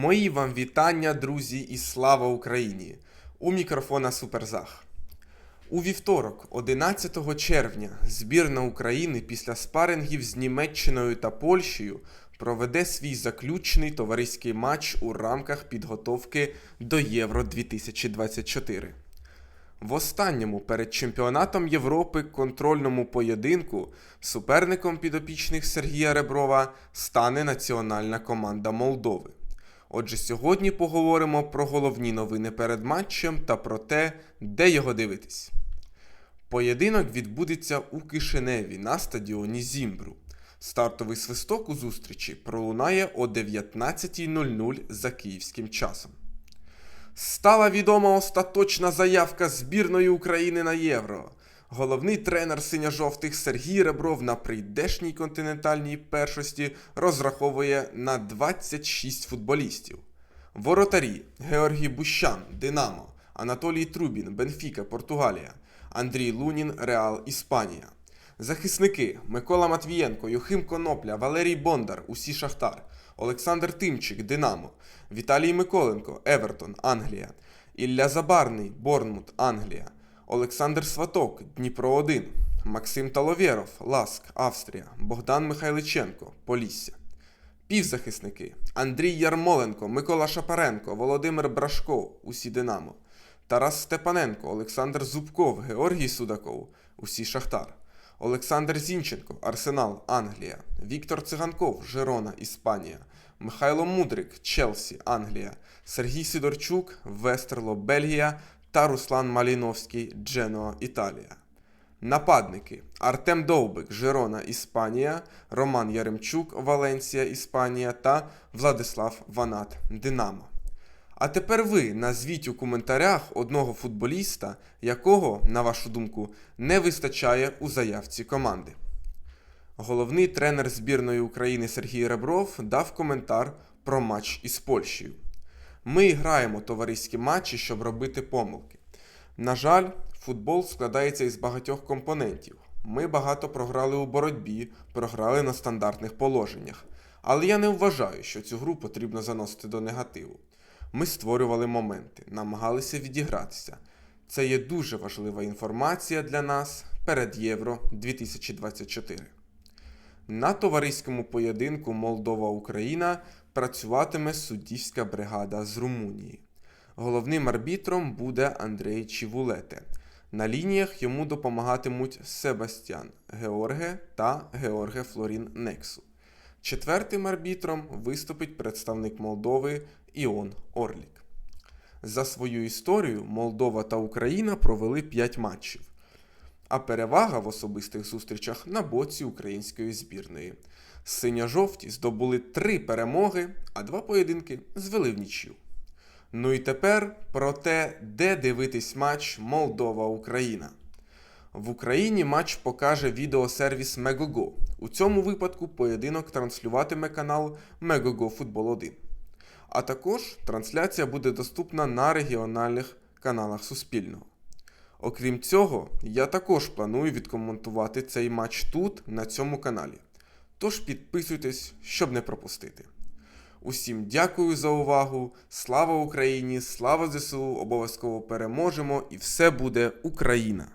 Мої вам вітання, друзі, і слава Україні! У мікрофона Суперзах. У вівторок, 11 червня, збірна України після спарингів з Німеччиною та Польщею проведе свій заключний товариський матч у рамках підготовки до Євро 2024. В останньому перед чемпіонатом Європи контрольному поєдинку суперником підопічних Сергія Реброва стане національна команда Молдови. Отже, сьогодні поговоримо про головні новини перед матчем та про те, де його дивитись. Поєдинок відбудеться у Кишиневі на стадіоні Зімбру. Стартовий свисток у зустрічі пролунає о 19.00 за київським часом. Стала відома остаточна заявка збірної України на Євро. Головний тренер синьо-жовтих Сергій Ребров на прийдешній континентальній першості розраховує на 26 футболістів. Воротарі Георгій Бущан, Динамо, Анатолій Трубін, Бенфіка, Португалія, Андрій Лунін, Реал, Іспанія. Захисники Микола Матвієнко, Юхим Конопля, Валерій Бондар, усі Шахтар, Олександр Тимчик, Динамо, Віталій Миколенко, Евертон, Англія, Ілля Забарний, Борнмут, Англія, Олександр Сваток, Дніпро 1, Максим Таловєров, Ласк, Австрія, Богдан Михайличенко, Полісся. Півзахисники Андрій Ярмоленко, Микола Шапаренко, Володимир Брашко, усі Динамо, Тарас Степаненко, Олександр Зубков, Георгій Судаков, усі Шахтар, Олександр Зінченко, Арсенал, Англія, Віктор Циганков, Жерона, Іспанія, Михайло Мудрик, Челсі, Англія, Сергій Сидорчук, Вестерло, Бельгія та Руслан Маліновський, Дженоа, Італія. Нападники Артем Довбик, Жирона, Іспанія, Роман Яремчук, Валенсія, Іспанія та Владислав Ванат, Динамо. А тепер ви назвіть у коментарях одного футболіста, якого, на вашу думку, не вистачає у заявці команди. Головний тренер збірної України Сергій Ребров дав коментар про матч із Польщею. Ми граємо товариські матчі, щоб робити помилки. На жаль, футбол складається із багатьох компонентів. Ми багато програли у боротьбі, програли на стандартних положеннях. Але я не вважаю, що цю гру потрібно заносити до негативу. Ми створювали моменти, намагалися відігратися. Це є дуже важлива інформація для нас перед Євро 2024. На товариському поєдинку Молдова-Україна працюватиме суддівська бригада з Румунії. Головним арбітром буде Андрей Чівулете. На лініях йому допомагатимуть Себастьян Георге та Георге Флорін Нексу. Четвертим арбітром виступить представник Молдови Іон Орлік. За свою історію Молдова та Україна провели 5 матчів, а перевага в особистих зустрічах на боці української збірної. Синьо-жовті здобули 3 перемоги, а два поєдинки звели в нічю. Ну і тепер про те, де дивитись матч Молдова-Україна. В Україні матч покаже відеосервіс Megogo. У цьому випадку поєдинок транслюватиме канал Megogo Футбол 1. А також трансляція буде доступна на регіональних каналах Суспільного. Окрім цього, я також планую відкоментувати цей матч тут, на цьому каналі. Тож підписуйтесь, щоб не пропустити. Усім дякую за увагу. Слава Україні! Слава ЗСУ! Обов'язково переможемо і все буде Україна!